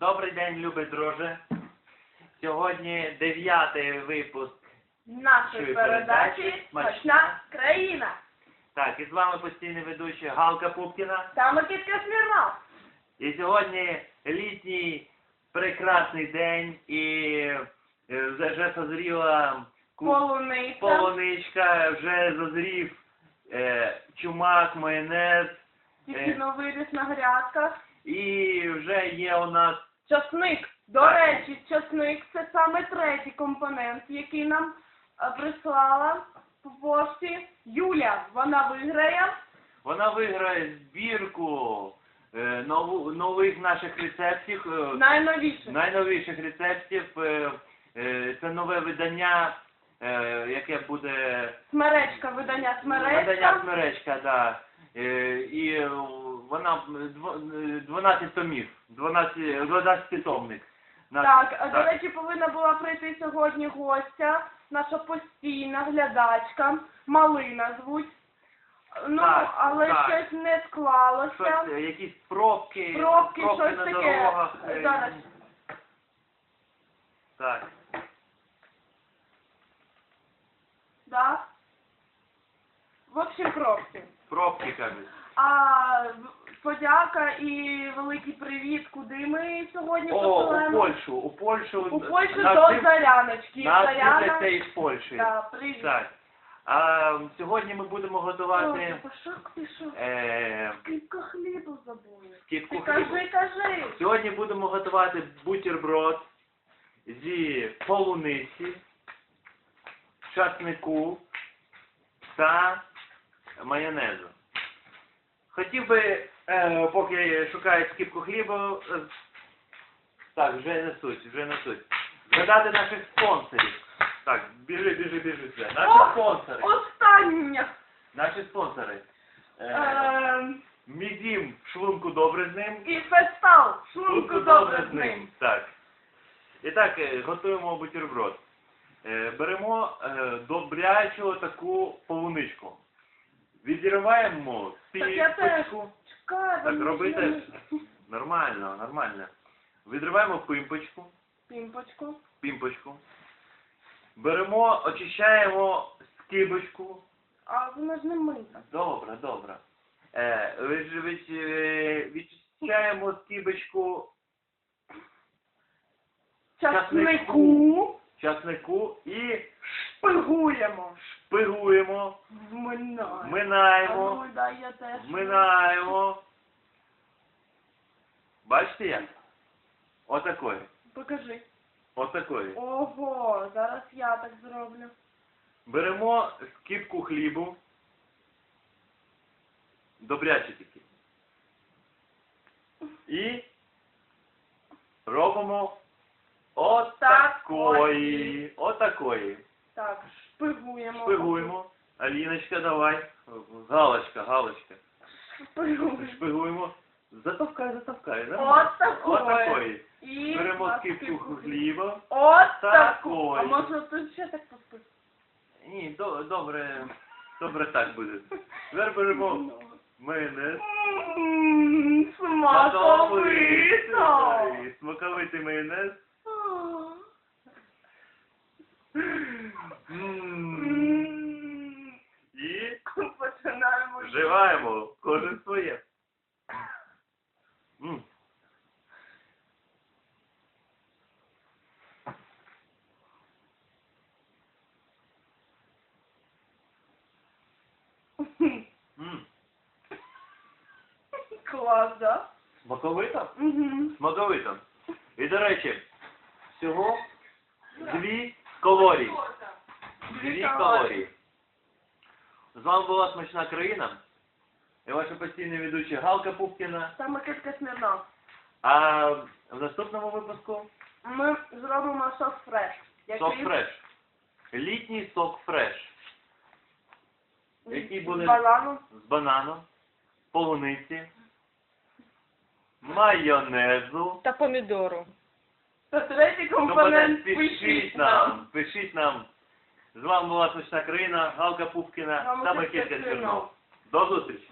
Добрий день, любі друже. Сьогодні дев'ятий випуск. нашої передачі Смачна країна. Так, і з вами постійний ведучий Галка Пупкіна. Та Микитка Смірнов. І сьогодні літній прекрасний день і е, вже созріла ку- полуничка, вже зазрів е, чумак, майонез. Тільки е. новий ріс на грядках. І вже є у нас Часник. До речі, часник це саме третій компонент, який нам е, прислала по пошті Юля. Вона виграє. Вона виграє збірку е, нову, нових наших рецептів, е, Найновіше. найновіших рецептів. е, е, Це нове видання, е, яке буде Смеречка, видання видання смеречка. смеречка, да. Е, І вона дв- е, 12 томів, 12, 12 томник. Так, а, до речі, повинна була прийти сьогодні гостя, наша постійна глядачка, Малина звуть. Ну, Так, але так. щось не склалося. Щось, е, якісь пробки, Пробки, щось на таке. дорогах. е, Зараз. Так. Да? В общем, пробки. Пробки кажуть. А в- подяка і великий привіт, куди ми сьогодні О, у посилаємо? Польщу, у Польщу. У Польщу нас до див- Заряночки. Нас Заряна. дивляться із Польщі. Да, привіт. Так. А сьогодні ми будемо Ой, готувати пішов. е, Скільки хлібу забули. Ти хлібу. кажи, кажи. Сьогодні будемо готувати бутерброд зі полуниці, часнику та майонезу. Хотів би, е, поки шукають скипку хлібу, е, так, вже несуть, вже несуть. Згадати наших спонсорів. Так, біжи, біжи, біжи сюди. Наші О, спонсори. Остання. Наші спонсори. Е, Ем, Мізім шлунку добре з ним. І фестал. Шлунку добре з ним. Так. І так, е, готуємо бутерброд. Е, Беремо е, добрячу таку полуничку. Відриваємо Так я теж. Так, вони роби ж теж. не- Нормально, нормально. Відриваємо пимпочку. Пімпочку. Пімпочку. Беремо, очищаємо скибочку. А вона ж не мита. Добре, добре. Е, вич- вич- е, відчищаємо скибочку Часнику. часнику і Шпигуємо. шпигуємо, Вминаємо. минаємо, А ну, дай я теж. минаємо. Бачите як? Отакої. Покажи. Отакої. Ого, зараз я так зроблю. Беремо скипку хлібу. Добряче тільки. І робимо отакої. Отакої. Так, шпигуємо. Шпигуємо. Аліночка, давай. Галочка, галочка. Шпигуємо. Шпигуємо. Затовкай, затовкай. да? Отакої. Отакої. І Беремо скипку хліба. От. Такої. А можна тут ще так поспити? Ні, до- добре, добре так буде. Тепер беремо майонез. Смаковито. Смаковитий майонез. І Починаємо. вживаємо кожен своє. Клас, да? Смаковито? Угу. Смаковито. І, до речі, всього дві калорії. Дві калорії. З вами була смачна країна. Я ваша постійна ведуча Галка Пупкіна. Та Микитка Смірнов. А в наступному випуску Ми зробимо сос фреш. сок фреш. Літній сок фреш. Який буде З банану. з банану, полуниці, майонезу. та помідору. Та третій Компонент, компонент пишіть нам, пишіть нам. З вами була смачна країна, Галка Пупкіна та Смірнов. Чернов. До зустрічі!